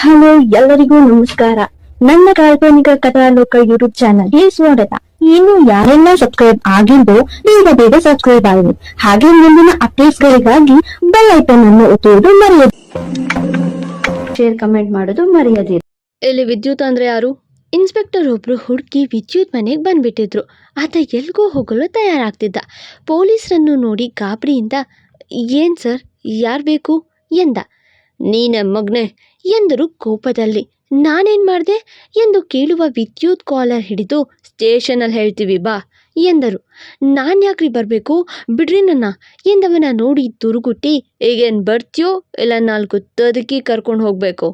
Hello, ಎಲ್ಲರಿಗೂ ನಮಸ್ಕಾರ. ನನ್ನ ಕಾಲ್ಪನಿಕ ಕಥಾಲೋಕ ಯೂಟ್ಯೂಬ್ ಚಾನಲ್ಗೆ ಸ್ವಾಗತ. ಇನ್ನು ಯಾರೆಲ್ಲ ಸಬ್ಸ್ಕ್ರೈಬ್ ಆಗಿದ್ದು ಬೇಗ ಬೇಗ ಸಬ್ಸ್ಕ್ರೈಬ್ ಆಗಿ. ಹಾಗೆ ಮುಂದಿನ ಅಪ್ಡೇಟ್ಸ್ ಗಳಿಗಾಗಿ ಬೆಲ್ ಐಕನ್ ಅನ್ನು ಒತ್ತುವುದು ಮರೆಯದು ಶೇರ್ ಕಮೆಂಟ್ ಮಾಡೋದು ಮರೆಯದಿರಿ. ಇಲ್ಲಿ ವಿದ್ಯುತ್ ಅಂದ್ರೆ ಯಾರು? ಇನ್ಸ್ಪೆಕ್ಟರ್ ಒಬ್ರು ಹುಡುಕಿ ವಿದ್ಯುತ್ ಮನೆಗೆ ಬಂದ್ಬಿಟ್ಟಿದ್ರು. ಆತ ಎಲ್ಗೋ ಹೋಗಲು ತಯಾರಾಗ್ತಿದ್ದ. ಪೊಲೀಸರನ್ನು ನೋಡಿ ಗಾಬರಿಯಿಂದ, ಏನ್ ಸರ್? ಯಾರು ಬೇಕು? ಎಂದ. ನೀನ ಮಗ್ನೆ ಎಂದರು ಕೋಪದಲ್ಲಿ. ನಾನೇನು ಮಾಡಿದೆ? ಎಂದು ಕೇಳುವ ವಿದ್ಯುತ್ ಕಾಲರ್ ಹಿಡಿದು ಸ್ಟೇಷನಲ್ಲಿ ಹೇಳ್ತೀವಿ ಬಾ ಎಂದರು. ನಾನು ಯಾಕ್ರಿ ಬರಬೇಕು? ಬಿಡ್ರಿ ನನ್ನ ಎಂದವನ ನೋಡಿ ತುರುಗುಟ್ಟಿ, ಈಗೇನು ಬರ್ತೀಯೋ ಇಲ್ಲ ನಾಲ್ಕು ತದಕ್ಕೆ ಕರ್ಕೊಂಡು ಹೋಗಬೇಕು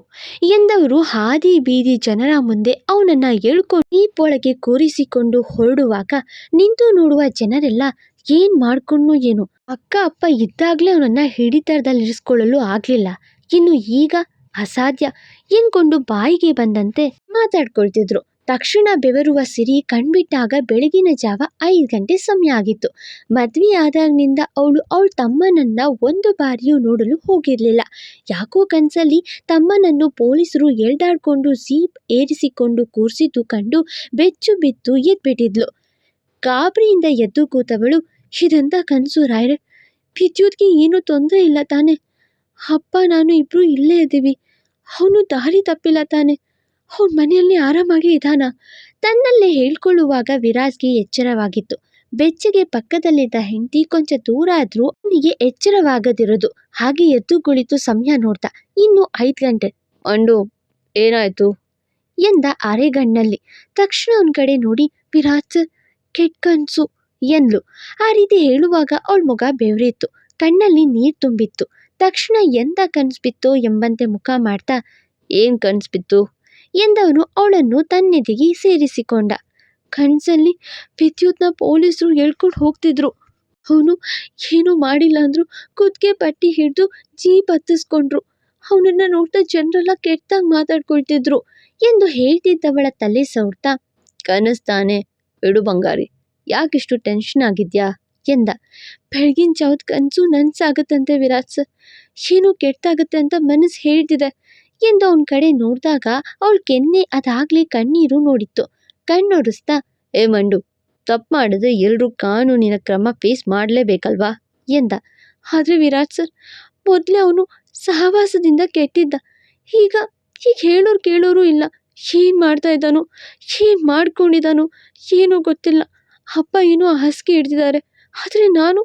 ಎಂದವರು ಹಾದಿ ಬೀದಿ ಜನರ ಮುಂದೆ ಅವನನ್ನ ಎಳ್ಕೊಂಡು ದೀಪೊಳಗೆ ಕೂರಿಸಿಕೊಂಡು ಹೊರಡುವಾಗ ನಿಂತು ನೋಡುವ ಜನರೆಲ್ಲ ಏನು ಮಾಡ್ಕೊಂಡು ಏನು. ಅಕ್ಕ, ಅಪ್ಪ ಇದ್ದಾಗ್ಲೇ ಅವನನ್ನ ಹಿಡಿತರದಲ್ಲಿ ಇರಿಸ್ಕೊಳ್ಳಲು ಆಗ್ಲಿಲ್ಲ. ಇನ್ನು ಈಗ ಅಸಾಧ್ಯ. ಎಂದ್ಕೊಂಡು ಬಾಯಿಗೆ ಬಂದಂತೆ ಮಾತಾಡ್ಕೊಳ್ತಿದ್ರು. ತಕ್ಷಣ ಬೆವರುವ ಸಿರಿ ಕಣ್ಬಿಟ್ಟಾಗ ಬೆಳಗಿನ ಜಾವ ಐದು ಗಂಟೆ ಸಮಯ ಆಗಿತ್ತು. ಮದ್ವೆ ಆದಾಗಿನಿಂದ ಅವಳು ಅವಳ ತಮ್ಮನನ್ನ ಒಂದು ಬಾರಿಯೂ ನೋಡಲು ಹೋಗಿರಲಿಲ್ಲ. ಯಾಕೋ ಕನಸಲ್ಲಿ ತಮ್ಮನನ್ನು ಪೊಲೀಸರು ಎಳ್ದಾಡ್ಕೊಂಡು ಸೀಪ್ ಏರಿಸಿಕೊಂಡು ಕೂರಿಸಿದ್ದು ಕಂಡು ಬೆಚ್ಚು ಬಿದ್ದು ಎದ್ಬಿಟ್ಟಿದ್ಲು. ಗಾಬರಿಯಿಂದ ಎದ್ದು ಕೂತವಳು, ಇದಂತ ಕನಸು, ರಾಯ್ರೆ? ವಿದ್ಯುತ್ಗೆ ಏನೂ ತೊಂದರೆ ಇಲ್ಲ ತಾನೆ? ಅಪ್ಪ, ನಾನು ಇಬ್ಬರೂ ಇಲ್ಲೇ ಇದ್ದೀವಿ. ಅವನು ದಾರಿ ತಪ್ಪಿಲ್ಲ ತಾನೆ. ಅವನ ಮನೆಯಲ್ಲಿ ಆರಾಮಾಗಿ ಇದ್ದಾನ? ತನ್ನಲ್ಲೇ ಹೇಳ್ಕೊಳ್ಳುವಾಗ ವಿರಾಜ್ಗೆ ಎಚ್ಚರವಾಗಿತ್ತು. ಬೆಚ್ಚಗೆ ಪಕ್ಕದಲ್ಲಿದ್ದ ಹೆಂಡತಿ ಕೊಂಚ ದೂರ ಆದರೂ ಅವನಿಗೆ ಎಚ್ಚರವಾಗದಿರೋದು. ಹಾಗೆ ಎದ್ದು ಕುಳಿತು ಸಮಯ ನೋಡ್ತಾ, ಇನ್ನು ಐದು ಗಂಟೆ. ಅಂಡು, ಏನಾಯ್ತು? ಎಂದ ಅರೆಗಣ್ಣಲ್ಲಿ. ತಕ್ಷಣ ಅವನ ಕಡೆ ನೋಡಿ, ವಿರಾಜ್ ಕೆಟ್ ಕೆಟ್ಟ ಕನ್ಸು, ಎಂದ್ಲು. ಆ ರೀತಿ ಹೇಳುವಾಗ ಅವಳ ಮುಗ ಬೆವರಿತ್ತು. ಕಣ್ಣಲ್ಲಿ ನೀರು ತುಂಬಿತ್ತು. ತಕ್ಷಣ ಎಂದ ಕನಸು ಎಂಬಂತೆ ಮುಖ ಮಾಡ್ತಾ, ಏನು ಕನಸು ಬಿತ್ತು? ಎಂದವನು ಅವಳನ್ನು ತನ್ನೆದೆಗೆ ಸೇರಿಸಿಕೊಂಡ. ಕನ್ಸಲ್ಲಿ ವಿದ್ಯುತ್ನ ಪೊಲೀಸರು ಎಳ್ಕೊಂಡು ಹೋಗ್ತಿದ್ರು. ಅವನು ಏನೂ ಮಾಡಿಲ್ಲ ಅಂದ್ರು ಕುದ್ಗೆ ಪಟ್ಟಿ ಹಿಡಿದು ಜೀಪ್ ಹತ್ತಿಸ್ಕೊಂಡ್ರು. ಅವನನ್ನ ನೋಡ್ತಾ ಜನರೆಲ್ಲ ಕೆಟ್ಟದಾಗಿ ಮಾತಾಡ್ಕೊಳ್ತಿದ್ರು ಎಂದು ಹೇಳ್ತಿದ್ದವಳ ತಲೆ ಸವರ್ತಾ ಕನಸ್ತಾನೆ ಬಿಡು ಬಂಗಾರಿ. ಯಾಕಿಷ್ಟು ಟೆನ್ಷನ್ ಆಗಿದ್ಯಾ? ಎಂದ. ಬೆಳಗಿನ ಜಾವದ ಕನಸು ನನ್ಸಾಗತ್ತಂತೆ ವಿರಾಟ್ ಸರ್ ಏನೋ ಕೆಟ್ಟಾಗತ್ತೆ ಅಂತ ಮನಸ್ಸು ಹೇಳ್ತಿದೆ ಎಂದು ಅವನ ಕಡೆ ನೋಡಿದಾಗ ಅವಳ ಕೆನ್ನೆ ಅದಾಗ್ಲಿ ಕಣ್ಣೀರು ನೋಡಿತ್ತು. ಕಣ್ಣೊರೆಸ್ತಾ ಏ ಮಂಡು, ತಪ್ಪು ಮಾಡಿದ್ರೆ ಎಲ್ಲರೂ ಕಾನೂನಿನ ಕ್ರಮ ಫೇಸ್ ಮಾಡಲೇಬೇಕಲ್ವಾ? ಎಂದ. ಆದರೆ ವಿರಾಟ್ ಸರ್, ಮೊದಲೇ ಅವನು ಸಹವಾಸದಿಂದ ಕೆಟ್ಟಿದ್ದ. ಈಗ ಈಗ ಹೇಳೋರು ಕೇಳೋರು ಇಲ್ಲ. ಏನು ಮಾಡ್ತಾ ಇದ್ದಾನೋ, ಏನು ಮಾಡ್ಕೊಂಡಿದ್ದಾನೋ ಏನೂ ಗೊತ್ತಿಲ್ಲ. ಅಪ್ಪ ಏನೋ ಹಸಿಗೆ ಹಿಡ್ದಿದ್ದಾರೆ. ಆದರೆ ನಾನು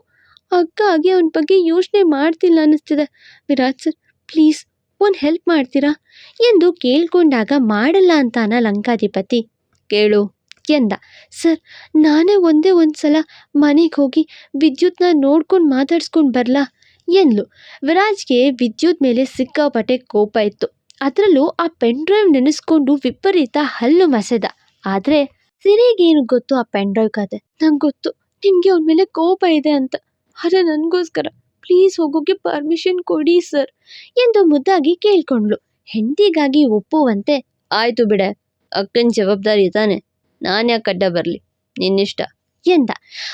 ಅಕ್ಕ ಆಗಿ ಅವನ ಬಗ್ಗೆ ಯೋಚನೆ ಮಾಡ್ತಿಲ್ಲ ಅನ್ನಿಸ್ತಿದೆ. ವಿರಾಜ್ ಸರ್, ಪ್ಲೀಸ್ ಒಂದು ಹೆಲ್ಪ್ ಮಾಡ್ತೀರಾ? ಎಂದು ಕೇಳಿಕೊಂಡಾಗ ಮಾಡಲ್ಲ ಅಂತಾನ ಲಂಕಾಧಿಪತಿ. ಕೇಳು, ಎಂದ. ಸರ್, ನಾನೇ ಒಂದೇ ಒಂದು ಸಲ ಮನೆಗೆ ಹೋಗಿ ವಿದ್ಯುತ್ನ ನೋಡ್ಕೊಂಡು ಮಾತಾಡ್ಸ್ಕೊಂಡು ಬರಲಾ? ಎಂದ್ಲು. ವಿರಾಜ್ಗೆ ವಿದ್ಯುತ್ ಮೇಲೆ ಸಿಕ್ಕಾಪಟ್ಟೆ ಕೋಪ ಇತ್ತು. ಅದರಲ್ಲೂ ಆ ಪೆನ್ ಡ್ರೈವ್ ನೆನೆಸ್ಕೊಂಡು ವಿಪರೀತ ಹಲ್ಲು ಮಸೆದ. ಆದರೆ, ಸಿರಿಗೇನು ಗೊತ್ತು ಆ ಪೆನ್ ಡ್ರೈವ್ ಕತೆ? ನಂಗೆ ಗೊತ್ತು. ನಿಮಗೆ ಅವ್ರ ಮೇಲೆ ಕೋಪ ಇದೆ ಅಂತ. ಆದರೆ ನನಗೋಸ್ಕರ ಪ್ಲೀಸ್ ಹೋಗೋಕ್ಕೆ ಪರ್ಮಿಷನ್ ಕೊಡಿ ಸರ್ ಎಂದು ಮುದ್ದಾಗಿ ಕೇಳ್ಕೊಂಡ್ಳು. ಹೆಂಡತಿಗಾಗಿ ಒಪ್ಪುವಂತೆ, ಆಯ್ತು ಬಿಡೆ, ಅಕ್ಕನ ಜವಾಬ್ದಾರಿ ತಾನೆ, ನಾನು ಯಾಕೆ ಅಡ್ಡ ಬರಲಿ, ನಿನ್ನಿಷ್ಟ ಎಂದ.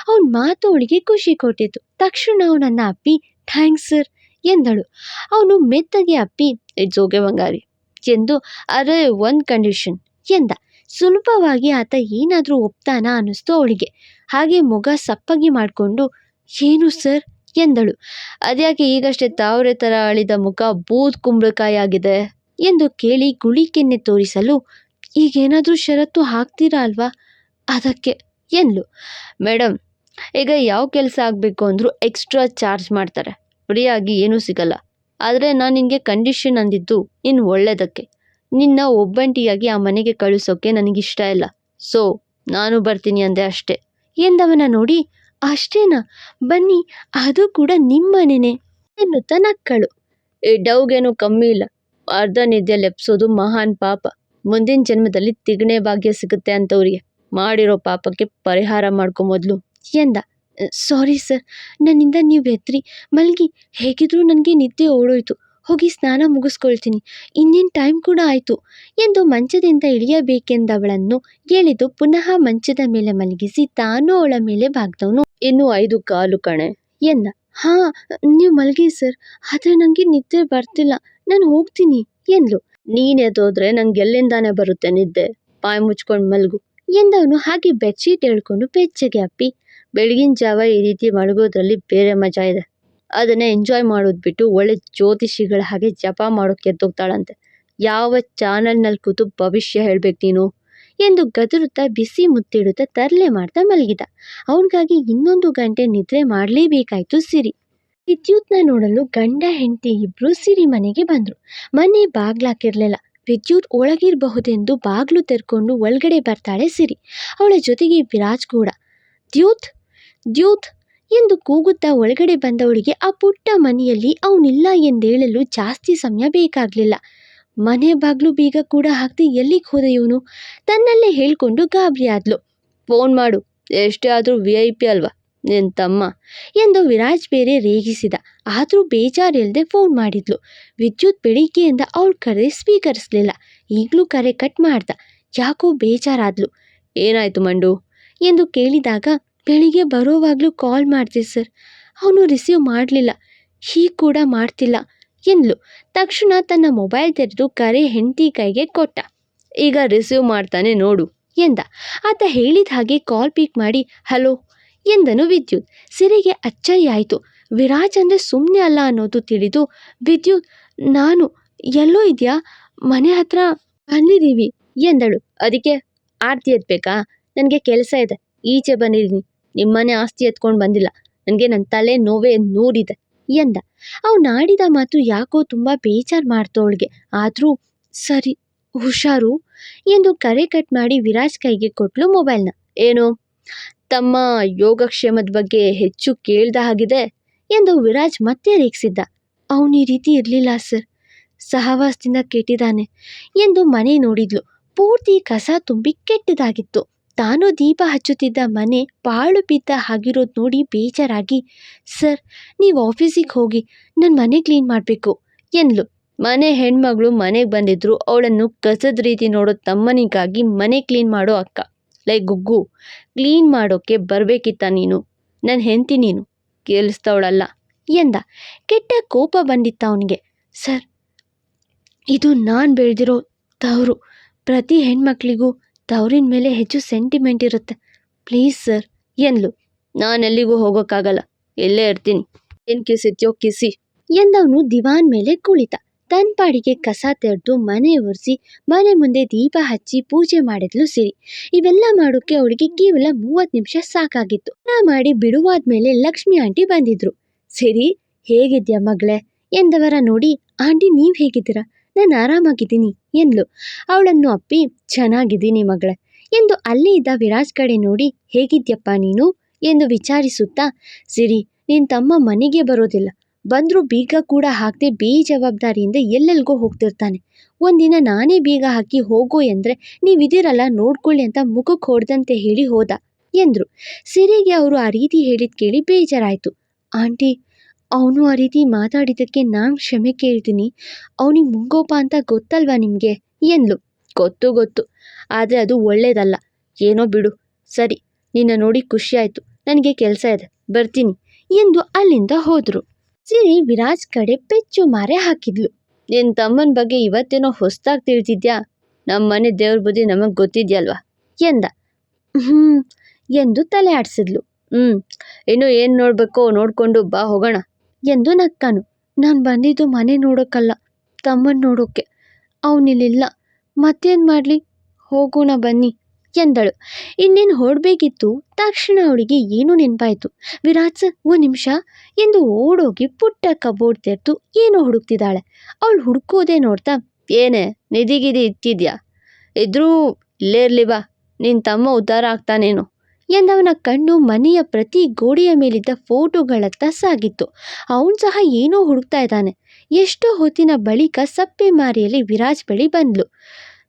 ಅವನ ಮಾತು ಅವಳಿಗೆ ಖುಷಿ ಕೊಟ್ಟಿತು. ತಕ್ಷಣ ಅವನನ್ನ ಅಪ್ಪಿ, ಥ್ಯಾಂಕ್ಸ್ ಸರ್ ಎಂದಳು. ಅವನು ಮೆತ್ತಗೆ ಅಪ್ಪಿ, ಇಟ್ಸ್ ಓಕೆ, ಬಂಗಾರಿ ಎಂದು ಅರೆ ಒಂದು ಕಂಡೀಷನ್ ಎಂದ. ಸುಲಭವಾಗಿ ಆತ ಏನಾದರೂ ಒಪ್ತಾನ ಅನ್ನಿಸ್ತು ಅವಳಿಗೆ. ಹಾಗೆ ಮೊಗ ಸಪ್ಪಗೆ ಮಾಡಿಕೊಂಡು, ಏನು ಸರ್? ಎಂದಳು. ಅದ್ಯಾಕೆ ಈಗಷ್ಟೇ ತಾವರೆ ಥರ ಅಳಿದ ಮುಖ ಬೂದ್ ಕುಂಬಳಕಾಯಿ ಆಗಿದೆ? ಎಂದು ಕೇಳಿ ಗುಳಿಕೆನ್ನೆ ತೋರಿಸಲು ಈಗೇನಾದರೂ ಷರತ್ತು ಹಾಕ್ತೀರಾ ಅಲ್ವಾ? ಅದಕ್ಕೆ, ಎಂದ್ಲು. ಮೇಡಮ್ ಈಗ ಯಾವ ಕೆಲಸ ಆಗಬೇಕು ಅಂದರೂ ಎಕ್ಸ್ಟ್ರಾ ಚಾರ್ಜ್ ಮಾಡ್ತಾರೆ. ಫ್ರೀಯಾಗಿ ಏನೂ ಸಿಗಲ್ಲ. ಆದರೆ ನಾನು ನಿನಗೆ ಕಂಡೀಷನ್ ಅಂದಿದ್ದು ಇನ್ನು ಒಳ್ಳೆಯದಕ್ಕೆ ನಿನ್ನ ಒಬ್ಬಂಟಿಯಾಗಿ ಆ ಮನೆಗೆ ಕಳಿಸೋಕೆ ನನಗಿಷ್ಟ ಇಲ್ಲ. ಸೊ, ನಾನು ಬರ್ತೀನಿ ಅಂದೆ ಅಷ್ಟೇ. ಎಂದವನ ನೋಡಿ, ಅಷ್ಟೇನಾ? ಬನ್ನಿ, ಅದು ಕೂಡ ನಿಮ್ಮನೆನೇ ಎನ್ನುತ್ತ ನಕ್ಕಳು. ಈ ಡವ್ಗೇನು ಕಮ್ಮಿ ಇಲ್ಲ. ಅರ್ಧ ನಿದ್ದೆ ಲೆಪ್ಸೋದು ಮಹಾನ್ ಪಾಪ. ಮುಂದಿನ ಜನ್ಮದಲ್ಲಿ ತಿಗಣೆ ಭಾಗ್ಯ ಸಿಗುತ್ತೆ ಅಂತವ್ರಿಗೆ. ಮಾಡಿರೋ ಪಾಪಕ್ಕೆ ಪರಿಹಾರ ಮಾಡ್ಕೊ ಮೊದಲು, ಎಂದ. ಸಾರಿ ಸರ್, ನನ್ನಿಂದ ನೀವು ಎತ್ರಿ. ಮಲ್ಗಿ, ಹೇಗಿದ್ರೂ ನನಗೆ ನಿದ್ದೆ ಓಡೋಯ್ತು. ಹೋಗಿ ಸ್ನಾನ ಮುಗಿಸ್ಕೊಳ್ತೀನಿ. ಇನ್ನೇನು ಟೈಮ್ ಕೂಡ ಆಯಿತು. ಎಂದು ಮಂಚದಿಂದ ಇಳಿಯಬೇಕೆಂದವಳನ್ನು ಎಳೆದು ಪುನಃ ಮಂಚದ ಮೇಲೆ ಮಲಗಿಸಿ ತಾನು ಅವಳ ಮೇಲೆ ಬಾಗ್ದವನು. ಇನ್ನು ಐದು ಕಾಲು ಕಣೆ. ಎಂದ. ಹಾ ನೀವು ಮಲಗಿ ಸರ್. ಆದರೆ ನನಗೆ ನಿದ್ದೆ ಬರ್ತಿಲ್ಲ. ನಾನು ಹೋಗ್ತೀನಿ ಎಂದ್ಲು. ನೀನ್ ಎದ್ದೋದ್ರೆ ನಂಗೆ ಎಲ್ಲಿಂದಾನೆ ಬರುತ್ತೆ ನಿದ್ದೆ? ಪಾಯ್ ಮುಚ್ಕೊಂಡು ಮಲಗು. ಎಂದವನು ಹಾಗೆ ಬೆಡ್ಶೀಟ್ ಹೇಳ್ಕೊಂಡು ಬೆಚ್ಚಗೆ ಅಪ್ಪಿ. ಬೆಳಗಿನ ಜಾವ ಈ ರೀತಿ ಮಲಗೋದ್ರಲ್ಲಿ ಬೇರೆ ಮಜಾ ಇದೆ. ಅದನ್ನೇ ಎಂಜಾಯ್ ಮಾಡೋದು ಬಿಟ್ಟು ಒಳ್ಳೆ ಜ್ಯೋತಿಷಿಗಳ ಹಾಗೆ ಜಪ ಮಾಡೋಕೆ ಎದ್ದೋಗ್ತಾಳಂತೆ. ಯಾವ ಚಾನಲ್ನಲ್ಲಿ ಕೂತು ಭವಿಷ್ಯ ಹೇಳ್ಬೇಕು ನೀನು? ಎಂದು ಗದರುತ್ತಾ ಬಿಸಿ ಮುತ್ತಿಡುತ್ತಾ ತರಲೆ ಮಾಡ್ತಾ ಮಲಗಿದ. ಅವನಿಗಾಗಿ ಇನ್ನೊಂದು ಗಂಟೆ ನಿದ್ರೆ ಮಾಡಲೇಬೇಕಾಯಿತು ಸಿರಿ. ವಿದ್ಯುತ್ನ ನೋಡಲು ಗಂಡ ಹೆಂಡತಿ ಇಬ್ಬರು ಸಿರಿ ಮನೆಗೆ ಬಂದರು. ಮನೆ ಬಾಗ್ಲಾಕಿರಲಿಲ್ಲ. ವಿದ್ಯುತ್ ಒಳಗಿರಬಹುದೆಂದು ಬಾಗ್ಲು ತೆರ್ಕೊಂಡು ಒಳಗಡೆ ಬರ್ತಾಳೆ ಸಿರಿ. ಅವಳ ಜೊತೆಗೆ ವಿರಾಜ್ ಕೂಡ. ದ್ಯೂತ್ ದ್ಯೂತ್ ಎಂದು ಕೂಗುತ್ತಾ ಒಳಗಡೆ ಬಂದವಳಿಗೆ ಆ ಪುಟ್ಟ ಮನೆಯಲ್ಲಿ ಅವನಿಲ್ಲ ಎಂದೇಳಲು ಜಾಸ್ತಿ ಸಮಯ ಬೇಕಾಗಲಿಲ್ಲ. ಮನೆ ಬಾಗ್ಲು ಬೀಗ ಕೂಡ ಹಾಕದೆ ಎಲ್ಲಿಗೆ ಹೋದ ಇವನು? ತನ್ನಲ್ಲೇ ಹೇಳಿಕೊಂಡು ಗಾಬರಿ ಆದ್ಲು. ಫೋನ್ ಮಾಡು, ಎಷ್ಟೇ ಆದರೂ ವಿ ಐ ಪಿ ಅಲ್ವಾ? ನಿನ್ನ ತಮ್ಮ? ಎಂದು ವಿರಾಜ್ ಬೇರೆ ರೇಗಿಸಿದ. ಆದರೂ ಬೇಜಾರಿಲ್ಲದೆ ಫೋನ್ ಮಾಡಿದ್ಲು. ವಿದ್ಯುತ್ ಬೆಳಿಗ್ಗೆಯಿಂದ ಅವಳು ಕರೆ ಸ್ವೀಕರಿಸಲಿಲ್ಲ. ಈಗಲೂ ಕರೆ ಕಟ್ ಮಾಡ್ದ. ಯಾಕೋ ಬೇಜಾರಾದ್ಲು. ಏನಾಯ್ತು ಮಂಡು? ಎಂದು ಕೇಳಿದಾಗ ಬೆಳಿಗ್ಗೆ ಬರೋವಾಗಲೂ ಕಾಲ್ ಮಾಡಿದೆ ಸರ್ ಅವನು ರಿಸೀವ್ ಮಾಡಲಿಲ್ಲ. ಹೀಗೆ ಕೂಡ ಮಾಡ್ತಿಲ್ಲ. ಎಂದ್ಲು. ತಕ್ಷಣ ತನ್ನ ಮೊಬೈಲ್ ತೆರೆದು ಕರೆ ಹೆಂಡತಿ ಕೈಗೆ ಕೊಟ್ಟ. ಈಗ ರಿಸೀವ್ ಮಾಡ್ತಾನೆ ನೋಡು ಎಂದ. ಆತ ಹೇಳಿದ ಹಾಗೆ ಕಾಲ್ ಪಿಕ್ ಮಾಡಿ, ಹಲೋ ಎಂದನು ವಿದ್ಯುತ್. ಸಿರಿಗೆ ಅಚ್ಚರಿ ಆಯಿತು. ವಿರಾಜ್ ಅಂದರೆ ಸುಮ್ಮನೆ ಅಲ್ಲ ಅನ್ನೋದು ತಿಳಿದು, ವಿದ್ಯುತ್, ನಾನು ಎಲ್ಲೋ ಇದೆಯಾ? ಮನೆ ಹತ್ರ ಬಂದಿದ್ದೀವಿ. ಎಂದಳು. ಅದಕ್ಕೆ ಆರ್ತಿ ಎದ್ಬೇಕಾ ನನಗೆ ಕೆಲಸ ಇದೆ. ಈಚೆ ಬಂದಿದ್ದೀನಿ. ನಿಮ್ಮನೆ ಆಸ್ತಿ ಎತ್ಕೊಂಡು ಬಂದಿಲ್ಲ. ನನಗೆ ನನ್ನ ತಲೆ ನೋವೇ ನೂರಿದೆ, ಎಂದ. ಅವನಾಡಿದ ಮಾತು ಯಾಕೋ ತುಂಬ ಬೇಜಾರು ಮಾಡ್ತು ಅವಳಿಗೆ. ಆದರೂ, ಸರಿ, ಹುಷಾರು, ಎಂದು ಕರೆ ಕಟ್ ಮಾಡಿ ವಿರಾಜ್ ಕೈಗೆ ಕೊಟ್ಲು ಮೊಬೈಲ್ನ. ಏನು? ತಮ್ಮ ಯೋಗಕ್ಷೇಮದ ಬಗ್ಗೆ ಹೆಚ್ಚು ಕೇಳ್ದ ಹಾಗಿದೆ, ಎಂದು ವಿರಾಜ್ ಮತ್ತೆ ರೇಗಿಸಿದ್ದ. ಅವನು ಈ ರೀತಿ ಇರಲಿಲ್ಲ ಸರ್. ಸಹವಾಸದಿಂದ ಕೆಟ್ಟಿದ್ದಾನೆ ಎಂದು ಮನೆ ನೋಡಿದ್ಲು. ಪೂರ್ತಿ ಕಸ ತುಂಬಿ ಕೆಟ್ಟದಾಗಿತ್ತು. ತಾನು ದೀಪ ಹಚ್ಚುತ್ತಿದ್ದ ಮನೆ ಪಾಳು ಬಿದ್ದ ಹಾಗಿರೋದು ನೋಡಿ ಬೇಜಾರಾಗಿ, ಸರ್, ನೀವು ಆಫೀಸಿಗೆ ಹೋಗಿ ನನ್ನ ಮನೆ ಕ್ಲೀನ್ ಮಾಡಬೇಕು, ಎಂದ್ಲು. ಮನೆ ಹೆಣ್ಮಗಳು ಮನೆಗೆ ಬಂದಿದ್ರು, ಅವಳನ್ನು ಕಸದ ರೀತಿ ನೋಡೋ ತಮ್ಮನಿಗಾಗಿ ಮನೆ ಕ್ಲೀನ್ ಮಾಡೋ ಅಕ್ಕ. ಲೈ ಗುಗ್ಗು, ಕ್ಲೀನ್ ಮಾಡೋಕ್ಕೆ ಬರಬೇಕಿತ್ತ ನೀನು ನನ್ನ ಹೆಂಡ್ತಿ ನೀನು, ಕೇಳಿಸ್ತವಳಲ್ಲ, ಎಂದ. ಕೆಟ್ಟ ಕೋಪ ಬಂದಿತ್ತ ಅವನಿಗೆ. ಸರ್, ಇದು ನಾನು ಬೆಳೆದಿರೋ ತವರು, ಪ್ರತಿ ಹೆಣ್ಮಕ್ಳಿಗೂ ತವರಿನ ಮೇಲೆ ಹೆಚ್ಚು ಸೆಂಟಿಮೆಂಟ್ ಇರುತ್ತೆ. Please sir ಎಂದ್ಲು. ನಾನೆಲ್ಲಿಗೂ ಹೋಗೋಕ್ಕಾಗಲ್ಲ. ಎಲ್ಲೇ ಇರ್ತೀನಿ. ಏನು ಕಿಸಿತ್ಯೋ ಕಿಸಿ. ಎಂದವನು ದಿವಾನ್ ಮೇಲೆ ಕುಳಿತ. ತನ್ನ ಪಾಡಿಗೆ ಕಸ ತೆರೆದು ಮನೆ ಒರೆಸಿ, ಮನೆ ಮುಂದೆ ದೀಪ ಹಚ್ಚಿ ಪೂಜೆ ಮಾಡಿದ್ಲು ಸಿರಿ. ಇವೆಲ್ಲ ಮಾಡೋಕ್ಕೆ ಅವಳಿಗೆ ಕೇವಲ ಮೂವತ್ತು ನಿಮಿಷ ಸಾಕಾಗಿತ್ತು. ನಾ ಮಾಡಿ ಬಿಡುವಾದ ಮೇಲೆ ಲಕ್ಷ್ಮಿ ಆಂಟಿ ಬಂದಿದ್ರು. ಸಿರಿ, ಹೇಗಿದ್ಯಾ ಮಗಳೇ? ಎಂದವರ ನೋಡಿ, ಆಂಟಿ, ನೀವು ಹೇಗಿದ್ದೀರಾ? ನಾನು ಆರಾಮಾಗಿದ್ದೀನಿ ಎಂದ್ಲು. ಅವಳನ್ನು ಅಪ್ಪಿ, ಚೆನ್ನಾಗಿದ್ದೀನಿ ಮಗಳ ಎಂದು ಅಲ್ಲೇ ಇದ್ದ ವಿರಾಜ್ ಕಡೆ ನೋಡಿ, ಹೇಗಿದ್ಯಪ್ಪ ನೀನು ಎಂದು ವಿಚಾರಿಸುತ್ತಾ, ಸಿರಿ ನಿನ್ನ ತಮ್ಮ ಮನೆಗೆ ಬರೋದಿಲ್ಲ. ಬಂದರೂ ಬೀಗ ಕೂಡ ಹಾಕದೆ ಬೇಜವಾಬ್ದಾರಿಯಿಂದ ಎಲ್ಲೆಲ್ಗೋ ಹೋಗ್ತಿರ್ತಾನೆ. ಒಂದಿನ ನಾನೇ ಬೀಗ ಹಾಕಿ ಹೋಗು ಎಂದರೆ ನೀವಿದಿರಲ್ಲ, ನೋಡ್ಕೊಳ್ಳಿ ಅಂತ ಮುಖಕ್ಕೆ ಹೊಡೆದಂತೆ ಹೇಳಿ ಹೋದ ಎಂದರು. ಸಿರಿಗೆ ಅವರು ಆ ರೀತಿ ಹೇಳಿದ್ ಕೇಳಿ ಬೇಜಾರಾಯಿತು. ಆಂಟಿ ಅವನು ಆ ರೀತಿ ಮಾತಾಡಿದ್ದಕ್ಕೆ ನಾನು ಕ್ಷಮೆ ಕೇಳ್ತೀನಿ. ಅವನಿಗೆ ಮುಂಗೋಪ ಅಂತ ಗೊತ್ತಲ್ವಾ ನಿಮಗೆ? ಎಂದ್ಲು. ಗೊತ್ತು ಗೊತ್ತು. ಆದರೆ ಅದು ಒಳ್ಳೇದಲ್ಲ. ಏನೋ ಬಿಡು. ಸರಿ, ನಿನ್ನ ನೋಡಿ ಖುಷಿಯಾಯಿತು ನನಗೆ ಕೆಲಸ ಇದೆ. ಬರ್ತೀನಿ ಎಂದು ಅಲ್ಲಿಂದ ಹೋದರು. ಸಿರಿ ವಿರಾಜ್ ಕಡೆ ಪೆಚ್ಚು ಮಾರೆ ಹಾಕಿದ್ಲು. ನಿನ್ನ ತಮ್ಮನ ಬಗ್ಗೆ ಇವತ್ತೇನೋ ಹೊಸ್ದಾಗಿ ತಿಳಿದಿದ್ಯಾ ನಮ್ಮ ಮನೆ ದೇವ್ರ ಬುದ್ಧಿ ನಮಗೆ ಗೊತ್ತಿದ್ಯಲ್ವಾ? ಎಂದ. ಹ್ಞೂ ಎಂದು ತಲೆ ಆಡಿಸಿದ್ಲು. ಹ್ಞೂ ಇನ್ನೂ ಏನು ನೋಡಬೇಕೋ ನೋಡಿಕೊಂಡು ಬಾ ಹೋಗೋಣ. ಎಂದು ನಕ್ಕನು. ನಾನು ಬಂದಿದ್ದು ಮನೆ ನೋಡೋಕ್ಕಲ್ಲ ತಮ್ಮನ ನೋಡೋಕ್ಕೆ ಅವನಿಲ್ಲಿಲ್ಲ. ಮತ್ತೇನು ಮಾಡಲಿ? ಹೋಗೋಣ ಬನ್ನಿ ಎಂದಳು. ಇನ್ನೇನು ಹೊಡಬೇಕಿತ್ತು? ತಕ್ಷಣ ಅವಳಿಗೆ ಏನೂ ನೆನಪಾಯಿತು? ವಿರಾಟ್ ಸರ್, ಒಂದು ನಿಮಿಷ. ಎಂದು ಓಡೋಗಿ ಪುಟ್ಟ ಕಬೋರ್ಡ್ ತೆರೆದು ಏನೋ ಹುಡುಕ್ತಿದ್ದಾಳೆ. ಅವಳು ಹುಡುಕೋದೇ ನೋಡ್ತಾ, ಏನೇ ನಿಧಿಗಿದಿ ಇತ್ತಿದ್ಯಾ ಇದ್ರೂ ಇಲ್ಲೇ ಇರಲಿ ಬಾ. ನಿನ್ನ ತಮ್ಮ ಉದ್ಧಾರ ಆಗ್ತಾನೇನೋ. ಎಂದವನ ಕಣ್ಣು ಮನೆಯ ಪ್ರತಿ ಗೋಡೆಯ ಮೇಲಿದ್ದ ಫೋಟೋಗಳತ್ತ ಸಾಗಿತ್ತು ಅವನು ಸಹ ಏನೋ ಹುಡುಕ್ತಾ ಇದ್ದಾನೆ. ಎಷ್ಟೋ ಹೊತ್ತಿನ ಬಳಿಕ ಸಪ್ಪೆ ಮಾರಿಯಲ್ಲಿ ವಿರಾಜ್ ಬಳಿ ಬಂದ್ಲು.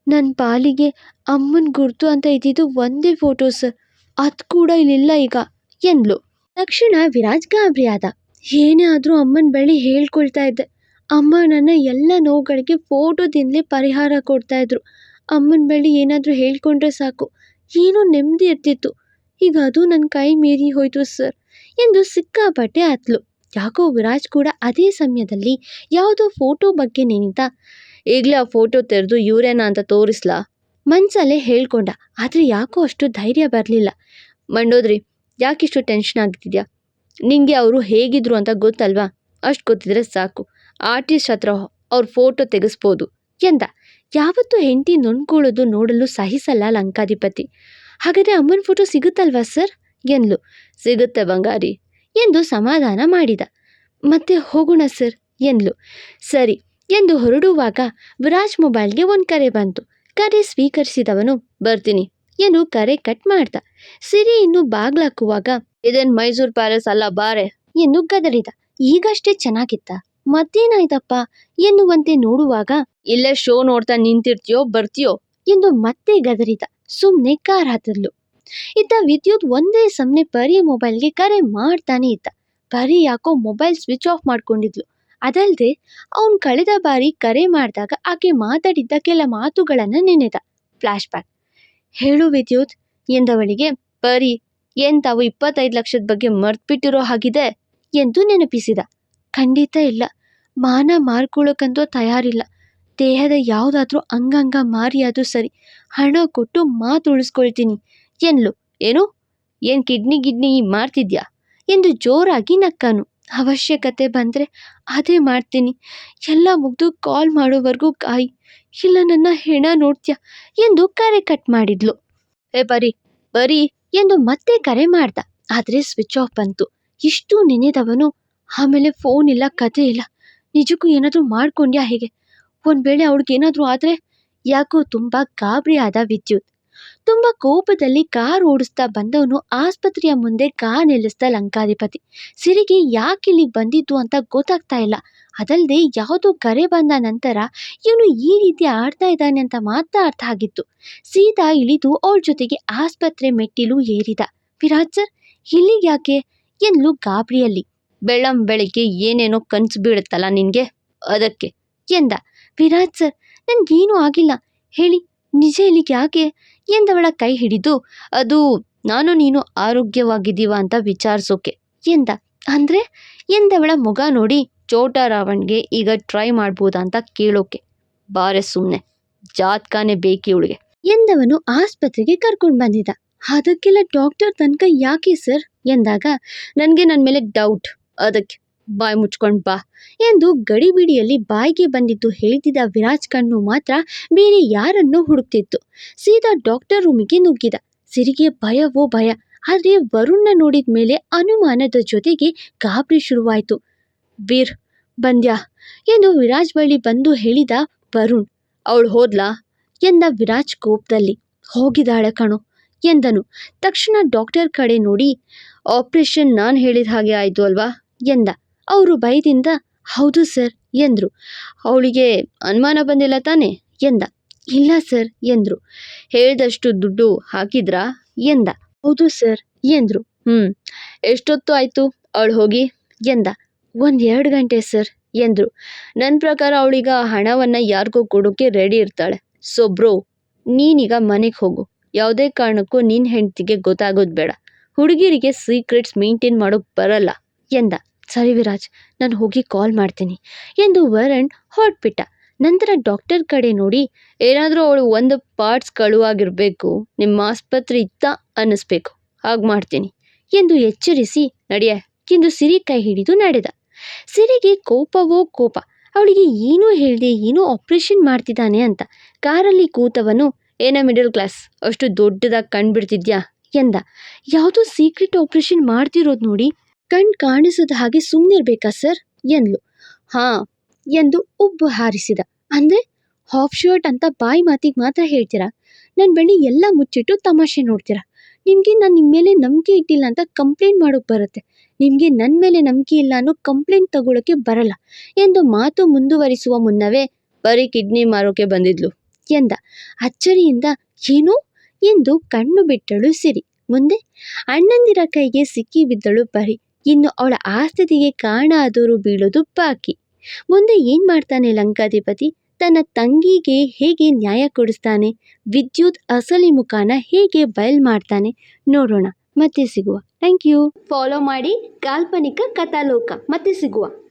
ನನ್ನ ಪಾಲಿಗೆ ಅಮ್ಮನ ಗುರ್ತು ಅಂತ ಇದ್ದಿದ್ದು ಒಂದೇ ಫೋಟೋ, ಸರ್. ಅದು ಕೂಡ ಇಲ್ಲಿಲ್ಲ ಈಗ, ಎಂದ್ಲು. ತಕ್ಷಣ ವಿರಾಜ್ ಗಾಬರಿ ಆದ ಏನೇ ಆದರೂ ಅಮ್ಮನ ಬಳಿ ಹೇಳ್ಕೊಳ್ತಾ ಇದ್ದೆ. ಅಮ್ಮ ನನ್ನ ಎಲ್ಲ ನೋವುಗಳಿಗೆ ಫೋಟೋದಿಂದಲೇ ಪರಿಹಾರ ಕೊಡ್ತಾಯಿದ್ರು ಅಮ್ಮನ ಬಳಿ ಏನಾದರೂ ಹೇಳ್ಕೊಂಡ್ರೆ ಸಾಕು. ಏನೋ ನೆಮ್ಮದಿ ಇರ್ತಿತ್ತು. ಈಗ ಅದು ನನ್ನ ಕೈ ಮೀರಿ ಹೋಯಿತು ಸರ್ ಎಂದು ಸಿಕ್ಕಾಪಟ್ಟೆ ಅತ್ಲು. ಯಾಕೋ ವಿರಾಜ್ ಕೂಡ ಅದೇ ಸಮಯದಲ್ಲಿ ಯಾವುದೋ ಫೋಟೋ ಬಗ್ಗೆ ನೆನೀತಾ, ಈಗಲೇ ಆ ಫೋಟೋ ತೆರೆದು ಇವರೇನಾ ಅಂತ ತೋರಿಸ್ಲಾ? ಮನ್ಸಲ್ಲೇ ಹೇಳ್ಕೊಂಡ. ಆದರೆ ಯಾಕೋ ಅಷ್ಟು ಧೈರ್ಯ ಬರಲಿಲ್ಲ. ಮಂಡೋದ್ರಿ, ಯಾಕಿಷ್ಟು ಟೆನ್ಷನ್ ಆಗ್ತಿದ್ಯಾ? ನಿಂಗೆ ಅವರು ಹೇಗಿದ್ರು ಅಂತ ಗೊತ್ತಲ್ವಾ? ಅಷ್ಟು ಗೊತ್ತಿದ್ರೆ ಸಾಕು. ಆರ್ಟಿಸ್ಟ್ ಹತ್ರ ಅವ್ರ ಫೋಟೋ ತೆಗೆಸ್ಬೋದು ಎಂದ. ಯಾವತ್ತೂ ಹೆಂಡತಿ ನೊಂದ್ಕೊಳ್ಳೋದು ನೋಡಲು ಸಹಿಸಲ್ಲ ಲಂಕಾಧಿಪತಿ. ಹಾಗಾದರೆ ಅಮ್ಮನ ಫೋಟೋ ಸಿಗುತ್ತಲ್ವಾ ಸರ್ ಎಂದ್ಲು. ಸಿಗುತ್ತೆ ಬಂಗಾರಿ. ಎಂದು ಸಮಾಧಾನ ಮಾಡಿದ. ಮತ್ತೆ ಹೋಗೋಣ ಸರ್ ಎಂದ್ಲು. ಸರಿ, ಎಂದು ಹೊರಡುವಾಗ ವಿರಾಜ್ ಮೊಬೈಲ್ಗೆ ಒಂದು ಕರೆ ಬಂತು. ಕರೆ ಸ್ವೀಕರಿಸಿದವನು, ಬರ್ತೀನಿ, ಎಂದು ಕರೆ ಕಟ್ ಮಾಡ್ದ. ಸಿರಿ ಇನ್ನು ಬಾಗ್ಲಾಕುವಾಗ ಇದೇನ್ ಮೈಸೂರು ಪ್ಯಾಲೇಸ್ ಅಲ್ಲ ಬಾರೆ, ಎಂದು ಗದರಿದ. ಈಗಷ್ಟೇ ಚೆನ್ನಾಗಿತ್ತ? ಮತ್ತೇನಾಯ್ತಪ್ಪ? ಎನ್ನುವಂತೆ ನೋಡುವಾಗ, ಇಲ್ಲೇ ಶೋ ನೋಡ್ತಾ ನಿಂತಿರ್ತೀಯೋ, ಬರ್ತೀಯೋ, ಎಂದು ಮತ್ತೆ ಗದರಿದ. ಸುಮ್ಮನೆ ಕಾರ್ ಹತ್ತದ್ಲು. ಇದ್ದ ವಿದ್ಯುತ್ ಒಂದೇ ಸಮನೆ ಪರಿ ಮೊಬೈಲ್ಗೆ ಕರೆ ಮಾಡ್ತಾನೆ ಇದ್ದ. ಪರಿ ಯಾಕೋ ಮೊಬೈಲ್ ಸ್ವಿಚ್ ಆಫ್ ಮಾಡ್ಕೊಂಡಿದ್ಲು. ಅದಲ್ಲದೆ ಅವನು ಕಳೆದ ಬಾರಿ ಕರೆ ಮಾಡಿದಾಗ ಆಕೆ ಮಾತಾಡಿದ್ದ ಕೆಲ ಮಾತುಗಳನ್ನು ನೆನೆದ. Flashback. ಹೇಳು ವಿದ್ಯುತ್, ಎಂದವಳಿಗೆ ಪರಿ ಏನ್ ತಾವು ಇಪ್ಪತ್ತೈದು ಲಕ್ಷದ ಬಗ್ಗೆ ಮರ್ತ್ಬಿಟ್ಟಿರೋ ಹಾಗಿದೆ ಎಂದು ನೆನಪಿಸಿದ. ಖಂಡಿತ ಇಲ್ಲ. ಮಾನ ಮಾರ್ಕೊಳ್ಳೋಕ್ಕಂತೂ ತಯಾರಿಲ್ಲ. ದೇಹದ ಯಾವುದಾದ್ರೂ ಅಂಗಾಂಗ ಮಾರಿಯಾದ್ರೂ ಸರಿ, ಹಣ ಕೊಟ್ಟು ಮಾತು ಉಳಿಸ್ಕೊಳ್ತೀನಿ. ಎನ್ಲು ಏನು? ಏನು ಕಿಡ್ನಿ ಗಿಡ್ನಿ ಮಾಡ್ತಿದ್ಯಾ? ಎಂದು ಜೋರಾಗಿ ನಕ್ಕನು. ಅವಶ್ಯಕತೆ ಬಂದರೆ ಅದೇ ಮಾಡ್ತೀನಿ. ಎಲ್ಲ ಮುಗಿದು ಕಾಲ್ ಮಾಡೋವರೆಗೂ ಕಾಯಿ, ಇಲ್ಲ ನನ್ನ ಹೆಣ ನೋಡ್ತೀಯ? ಎಂದು ಕರೆ ಕಟ್ ಮಾಡಿದ್ಲು. ಏ ಬರಿ ಬರಿ ಎಂದು ಮತ್ತೆ ಕರೆ ಮಾಡ್ದ. ಆದರೆ ಸ್ವಿಚ್ ಆಫ್ ಬಂತು. ಇಷ್ಟು ನೆನೆದವನು, ಆಮೇಲೆ ಫೋನ್ ಇಲ್ಲ, ಕತೆ ಇಲ್ಲ. ನಿಜಕ್ಕೂ ಏನಾದರೂ ಮಾಡ್ಕೊಂಡ್ಯಾ ಹೇಗೆ? ಒಂದು ವೇಳೆ ಅವಳಿಗೇನಾದರೂ ಆದರೆ ಯಾಕೋ ತುಂಬ ಗಾಬರಿಯಾದ ವಿದ್ಯುತ್. ತುಂಬ ಕೋಪದಲ್ಲಿ ಕಾರ್ ಓಡಿಸ್ತಾ ಬಂದವನು ಆಸ್ಪತ್ರೆಯ ಮುಂದೆ ಕಾರ್ ನಿಲ್ಲಿಸ್ದ ಲಂಕಾಧಿಪತಿ. ಸಿರಿಗೆ ಯಾಕೆ ಇಲ್ಲಿಗೆ ಬಂದಿದ್ದು ಅಂತ ಗೊತ್ತಾಗ್ತಾ ಇಲ್ಲ. ಅದಲ್ಲದೆ ಯಾವುದೋ ಕರೆ ಬಂದ ನಂತರ ಇವನು ಈ ರೀತಿ ಆಡ್ತಾ ಇದ್ದಾನೆ ಅಂತ ಮಾತ್ರ ಅರ್ಥ ಆಗಿತ್ತು. ಸೀದಾ ಇಳಿದು ಅವಳ ಜೊತೆಗೆ ಆಸ್ಪತ್ರೆ ಮೆಟ್ಟಿಲು ಏರಿದ. ವಿರಾಜ್ ಸರ್, ಇಲ್ಲಿಗೆ ಯಾಕೆ? ಎನ್ಲು ಗಾಬರಿಯಲ್ಲಿ. ಬೆಳ್ಳಂ ಬೆಳಿಗ್ಗೆ ಏನೇನೋ ಕನ್ಸು ಬೀಳುತ್ತಲ್ಲ ನಿನಗೆ? ಅದಕ್ಕೆ ಎಂದ. ವಿರಾಜ್ ಸರ್ ನನಗೇನೂ ಆಗಿಲ್ಲ. ಹೇಳಿ, ನಿಜ ಇಲ್ಲಿಗೆ ಯಾಕೆ? ಎಂದವಳ ಕೈ ಹಿಡಿದು, ಅದು ನಾನು ನೀನು ಆರೋಗ್ಯವಾಗಿದ್ದೀವ ಅಂತ ವಿಚಾರಿಸೋಕೆ. ಎಂದ. ಅಂದರೆ? ಎಂದವಳ ಮುಗ ನೋಡಿ ಚೋಟ ರಾವಣ್ಗೆ ಈಗ ಟ್ರೈ ಮಾಡ್ಬೋದಾ ಅಂತ ಕೇಳೋಕೆ. ಬಾರೆ ಸುಮ್ಮನೆ ಜಾತ್ಕಾನೆ ಬೇಕಿ ಇವಳಿಗೆ. ಎಂದವನು ಆಸ್ಪತ್ರೆಗೆ ಕರ್ಕೊಂಡು ಬಂದಿದ್ದ. ಅದಕ್ಕೆಲ್ಲ ಡಾಕ್ಟರ್ ತನಕ ಯಾಕೆ ಸರ್? ಎಂದಾಗ, ನನಗೆ ನನ್ನ ಮೇಲೆ ಡೌಟ್. ಅದಕ್ಕೆ ಬಾಯಿ ಮುಚ್ಕೊಂಡು ಬಾ ಎಂದು ಗಡಿಬಿಡಿಯಲ್ಲಿ ಬಾಯಿಗೆ ಬಂದಿದ್ದು ಹೇಳ್ತಿದ್ದ ವಿರಾಜ್ ಕಣ್ಣು ಮಾತ್ರ ಬೇರೆ ಯಾರನ್ನು ಹುಡುಕ್ತಿತ್ತು. ಸೀದಾ ಡಾಕ್ಟರ್ ರೂಮಿಗೆ ನುಗ್ಗಿದ. ಸಿರಿಗೆ ಭಯವೋ ಭಯ. ಆದರೆ ವರುಣ್ನ ನೋಡಿದ ಮೇಲೆ ಅನುಮಾನದ ಜೊತೆಗೆ ಗಾಬರಿ ಶುರುವಾಯಿತು. ವೀರ್, ಬಂದ್ಯಾ ಎಂದು ವಿರಾಜ್ ಬಳಿ ಬಂದು ಹೇಳಿದ ವರುಣ್. ಅವಳು ಹೋದ್ಲಾ? ಎಂದ ವಿರಾಜ್ ಕೋಪದಲ್ಲಿ. ಹೋಗಿದ್ದಾಳೆ ಕಣೋ ಎಂದನು. ತಕ್ಷಣ ಡಾಕ್ಟರ್ ಕಡೆ ನೋಡಿ, ಆಪರೇಷನ್ ನಾನು ಹೇಳಿದ ಹಾಗೆ ಆಯಿತು ಅಲ್ವಾ? ಎಂದ. ಅವರು ಭಯದಿಂದ, ಹೌದು ಸರ್, ಎಂದರು. ಅವಳಿಗೆ ಅನುಮಾನ ಬಂದಿಲ್ಲ ತಾನೆ? ಎಂದ. ಇಲ್ಲ ಸರ್, ಎಂದರು. ಹೇಳಿದಷ್ಟು ದುಡ್ಡು ಹಾಕಿದ್ರಾ? ಎಂದ. ಹೌದು ಸರ್, ಎಂದರು. ಹ್ಞೂ ಎಷ್ಟೊತ್ತು ಆಯಿತು? ಅವಳು ಹೋಗಿ, ಎಂದ. ಒಂದು ಎರಡು ಗಂಟೆ ಸರ್, ಎಂದರು. ನನ್ನ ಪ್ರಕಾರ ಅವಳೀಗ ಹಣವನ್ನು ಯಾರಿಗೂ ಕೊಡೋಕ್ಕೆ ರೆಡಿ ಇರ್ತಾಳೆ. ಸೊ ಬ್ರೋ, ನೀನೀಗ ಮನೆಗೆ ಹೋಗು. ಯಾವುದೇ ಕಾರಣಕ್ಕೂ ನಿನ್ನ ಹೆಂಡತಿಗೆ ಗೊತ್ತಾಗೋದು ಬೇಡ. ಹುಡುಗಿರಿಗೆ ಸೀಕ್ರೆಟ್ಸ್ ಮೇಂಟೈನ್ ಮಾಡೋಕ್ಕೆ ಬರಲ್ಲ, ಎಂದ. ಸರಿ ವಿರಾಜ್, ನಾನು ಹೋಗಿ ಕಾಲ್ ಮಾಡ್ತೀನಿ ಎಂದು ವರಣ್ ಹೊರಟ್ಬಿಟ್ಟ. ನಂತರ ಡಾಕ್ಟರ್ ಕಡೆ ನೋಡಿ, ಏನಾದರೂ ಅವಳು ಒಂದು ಪಾರ್ಟ್ಸ್ ಕಳುವಾಗಿರಬೇಕು ನಿಮ್ಮ ಆಸ್ಪತ್ರೆ ಇತ್ತ ಅನ್ನಿಸ್ಬೇಕು, ಹಾಗೆ ಮಾಡ್ತೀನಿ ಎಂದು ಎಚ್ಚರಿಸಿ ನಡೆಯ ಎಂದು ಸಿರಿ ಕೈ ಹಿಡಿದು ನಡೆದ. ಸಿರಿಗೆ ಕೋಪವೋ ಕೋಪ, ಅವಳಿಗೆ ಏನೂ ಹೇಳಿದೆ ಏನೋ ಆಪ್ರೇಷನ್ ಮಾಡ್ತಿದ್ದಾನೆ ಅಂತ, ಕಾರಲ್ಲಿ ಕೂತವನು, ಏನ ಮಿಡಲ್ ಕ್ಲಾಸ್ ಅಷ್ಟು ದೊಡ್ಡದಾಗಿ ಕಂಡುಬಿಡ್ತಿದ್ಯಾ ಎಂದ. ಯಾವುದೋ ಸೀಕ್ರೆಟ್ ಆಪ್ರೇಷನ್ ಮಾಡ್ತಿರೋದು ನೋಡಿ ಕಣ್ ಕಾಣಿಸದ ಹಾಗೆ ಸುಮ್ಮನಿರ್ಬೇಕಾ ಸರ್? ಎಂದ್ಲು. ಹಾಂ, ಎಂದು ಉಬ್ಬು ಹಾರಿಸಿದ. ಅಂದರೆ, ಹಾಫ್ ಶರ್ಟ್ ಅಂತ ಬಾಯಿ ಮಾತಿಗೆ ಮಾತ್ರ ಹೇಳ್ತೀರಾ? ನನ್ನ ಬಳಿ ಎಲ್ಲ ಮುಚ್ಚಿಟ್ಟು ತಮಾಷೆ ನೋಡ್ತೀರಾ? ನಿಮಗೆ ನಾನು ನಿಮ್ಮ ಮೇಲೆ ನಂಬಿಕೆ ಇಟ್ಟಿಲ್ಲ ಅಂತ ಕಂಪ್ಲೇಂಟ್ ಮಾಡೋಕೆ ಬರುತ್ತೆ. ನಿಮಗೆ ನನ್ನ ಮೇಲೆ ನಂಬಿಕೆ ಇಲ್ಲ ಅನ್ನೋ ಕಂಪ್ಲೇಂಟ್ ತಗೊಳ್ಳೋಕ್ಕೆ ಬರಲ್ಲ ಎಂದು ಮಾತು ಮುಂದುವರಿಸುವ ಮುನ್ನವೇ ಬರೀ ಕಿಡ್ನಿ ಮಾರೋಕೆ ಬಂದಿದ್ಲು ಎಂದ. ಅಚ್ಚರಿಯಿಂದ, ಏನು? ಎಂದು ಕಣ್ಣು ಬಿಟ್ಟಳು ಸಿರಿ. ಮುಂದೆ, ಅಣ್ಣಂದಿರ ಕೈಗೆ ಸಿಕ್ಕಿ ಬಿದ್ದಳು ಬರಿ. ಇನ್ನು ಅವಳ ಆಸ್ಥಿತಿಗೆ ಕಾರಣ ಆದವರು ಬೀಳೋದು ಬಾಕಿ. ಮುಂದೆ ಏನು ಮಾಡ್ತಾನೆ ಲಂಕಾಧಿಪತಿ? ತನ್ನ ತಂಗಿಗೆ ಹೇಗೆ ನ್ಯಾಯ ಕೊಡಿಸ್ತಾನೆ? ವಿದ್ಯುತ್ ಅಸಲಿ ಮುಖಾನ ಹೇಗೆ ಬಯಲ್ ಮಾಡ್ತಾನೆ? ನೋಡೋಣ. ಮತ್ತೆ ಸಿಗುವ. Thank you. ಫಾಲೋ ಮಾಡಿ ಕಾಲ್ಪನಿಕ ಕಥಾಲೋಕ. ಮತ್ತೆ ಸಿಗುವ.